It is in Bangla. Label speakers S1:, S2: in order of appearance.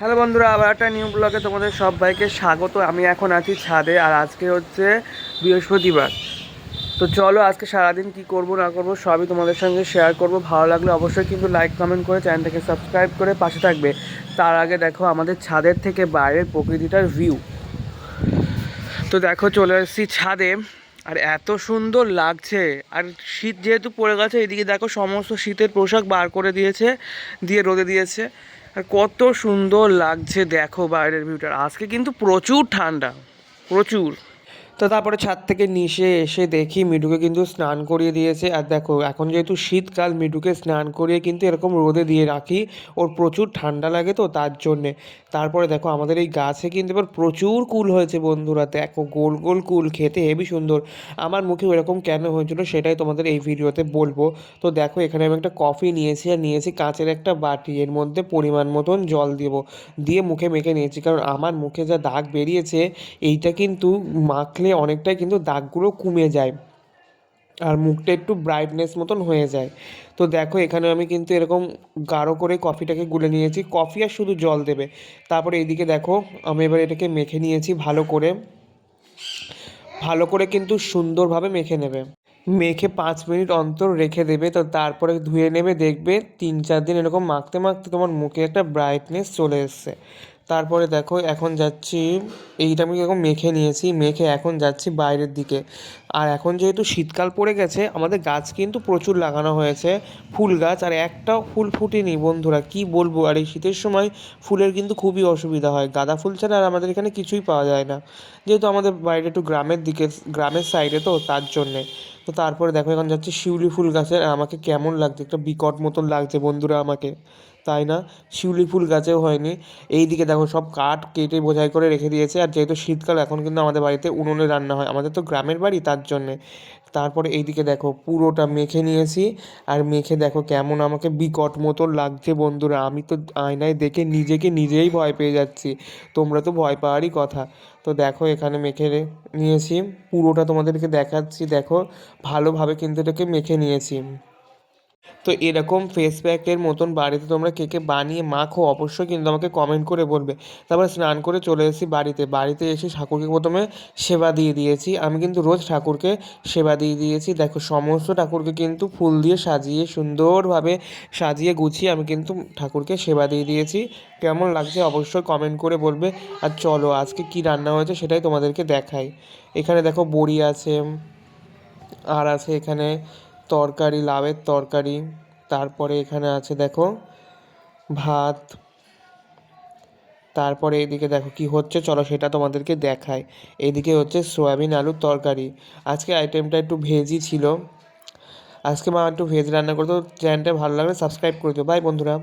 S1: হ্যালো বন্ধুরা, আবার একটা নিউ ব্লগে তোমাদের সবাইকে স্বাগত। আমি এখন আছি ছাদে, আর আজকে হচ্ছে বৃহস্পতিবার। তো চলো আজকে সারাদিন কি করব, না করব, সবই তোমাদের সঙ্গে শেয়ার করব। ভালো লাগলে অবশ্যই কিন্তু লাইক কমেন্ট করে চ্যানেলটাকে সাবস্ক্রাইব করে পাশে থাকবে। তার আগে দেখো আমাদের ছাদের থেকে বাইরের প্রকৃতিটার ভিউ তো দেখো চলে এসেছি ছাদে, আর এত সুন্দর লাগছে। আর শীত যেহেতু পড়ে গেছে, এদিকে দেখো সমস্ত শীতের পোশাক বার করে দিয়েছে, দিয়ে রোদে দিয়েছে। আর কত সুন্দর লাগছে দেখো বাইরের ভিউটা আজকে কিন্তু প্রচুর ঠান্ডা প্রচুর। তো তারপরে ছাদ থেকে নিচে এসে দেখি মিঠুকে কিন্তু স্নান করিয়ে দিয়েছে। আর দেখো, এখন যেহেতু শীতকাল, মিঠুকে স্নান করিয়ে কিন্তু এরকম রোদে দিয়ে রাখি। ওর প্রচুর ঠান্ডা লাগে তো তার জন্যে। তারপরে দেখো, আমাদের এই গাছে কিন্তু এবার প্রচুর কুল হয়েছে বন্ধুরা। দেখো, গোল গোল কুল, খেতে হেবি সুন্দর। আমার মুখে এরকম কেন হয়েছিল সেটাই তোমাদের এই ভিডিওতে বলব। তো দেখো, এখানে আমি একটা কফি নিয়েছি আর নিয়েছি কাঁচের একটা বাটি। এর মধ্যে পরিমাণ মতন জল দেবো। দিয়ে মুখে মেখে নিয়েছি। কারণ আমার মুখে যা দাগ বেরিয়েছে, এইটা কিন্তু মাখলে অনেকটাই কিন্তু দাগগুলো কমে যায় আর মুখটা একটু ব্রাইটনেস মতন হয়ে যায়। তো দেখো এখানে আমি কিন্তু এরকম গাঢ় করে কফিটাকে গুলে নিয়েছি। কফি আর শুধু জল দেবে। তারপরে এইদিকে দেখো আমি এবার এটাকে মেখে নিয়েছি ভালো করে। ভালো করে কিন্তু সুন্দরভাবে মেখে নেবে। মেখে পাঁচ মিনিট অন্তর রেখে দেবে। তো তারপরে ধুয়ে নেবে, দেখবে তিন চার দিন এরকম মাখতে মাখতে তোমার মুখে একটা ব্রাইটনেস চলে এসছে। তারপরে দেখো, এখন যাচ্ছি, এইটা আমি এখন মেখে নিয়েছি, মেখে এখন যাচ্ছি বাইরের দিকে। আর এখন যেহেতু শীতকাল পড়ে গেছে, আমাদের গাছ কিন্তু প্রচুর লাগানো হয়েছে, ফুল গাছ, আর একটাও ফুল ফুটেনি বন্ধুরা, কি বলব? আর এই শীতের সময় ফুলের কিন্তু খুবই অসুবিধা হয়, গাঁদা ফুল ছাড়া আর আমাদের এখানে কিছুই পাওয়া যায় না। যেহেতু আমাদের বাইরে একটু গ্রামের দিকে, গ্রামের সাইডে তো, তার জন্যে। তো তারপরে দেখো, এখন যাচ্ছে শিউলি ফুল গাছের আমাকে কেমন লাগছে, একটা বিকট মতন লাগছে বন্ধুরা আমাকে, তাই না? শিউলি ফুল গাছেও হয়নি। এই দিকে দেখো, সব কাঠ কেটে বোঝাই করে রেখে দিয়েছে, আর যেহেতু শীতকাল, এখন কিন্তু আমাদের বাড়িতে উনুনে রান্না হয়। আমাদের তো গ্রামের বাড়ি তার জন্যে। তারপরে এইদিকে দেখো, পুরোটা মেখে নিয়েছি। আর মেখে দেখো কেমন আমাকে বিকট মতো লাগছে বন্ধুরা। আমি তো আয়নায় দেখে নিজেকে নিজেই ভয় পেয়ে যাচ্ছি। তোমরা তো ভয় পাওয়ারই কথা। তো দেখো এখানে মেখে নিয়েছি। পুরোটা তোমাদেরকে দেখাচ্ছি। দেখো, ভালোভাবে কিন্তু এটাকে মেখে নিয়েছি। তো এরকম ফেস প্যাকের মতন বাড়িতে তোমরা কে কে বানিয়ে মাখো অবশ্যই কিন্তু আমাকে কমেন্ট করে বলবে। তারপরে স্নান করে চলে এসেছি বাড়িতে। বাড়িতে এসে ঠাকুরকে প্রথমে সেবা দিয়ে দিয়েছি। আমি কিন্তু রোজ ঠাকুরকে সেবা দিয়ে দিয়েছি। দেখো, সমস্ত ঠাকুরকে কিন্তু ফুল দিয়ে সাজিয়ে, সুন্দরভাবে সাজিয়ে গুছিয়ে আমি কিন্তু ঠাকুরকে সেবা দিয়ে দিয়েছি। কেমন লাগছে অবশ্যই কমেন্ট করে বলবে। আর চলো, আজকে কি রান্না হয়েছে সেটাই তোমাদেরকে দেখাই। এখানে দেখো বড়ি আছে, আর আছে এখানে তরকারি লাভের তরকারি, তারপরে এখানে আছে দেখো ভাত, তারপরে এদিকে দেখো কি হচ্ছে, চলো সেটা তোমাদেরকে দেখায় এদিকে হচ্ছে সয়াবিন আলুর তরকারি। আজকে আইটেমটা একটু ভেজই ছিল। আজকে মা একটু ভেজ রান্না করতো, চ্যানেলটা ভালো লাগলে সাবস্ক্রাইব করে দিও। বাই বন্ধুরা।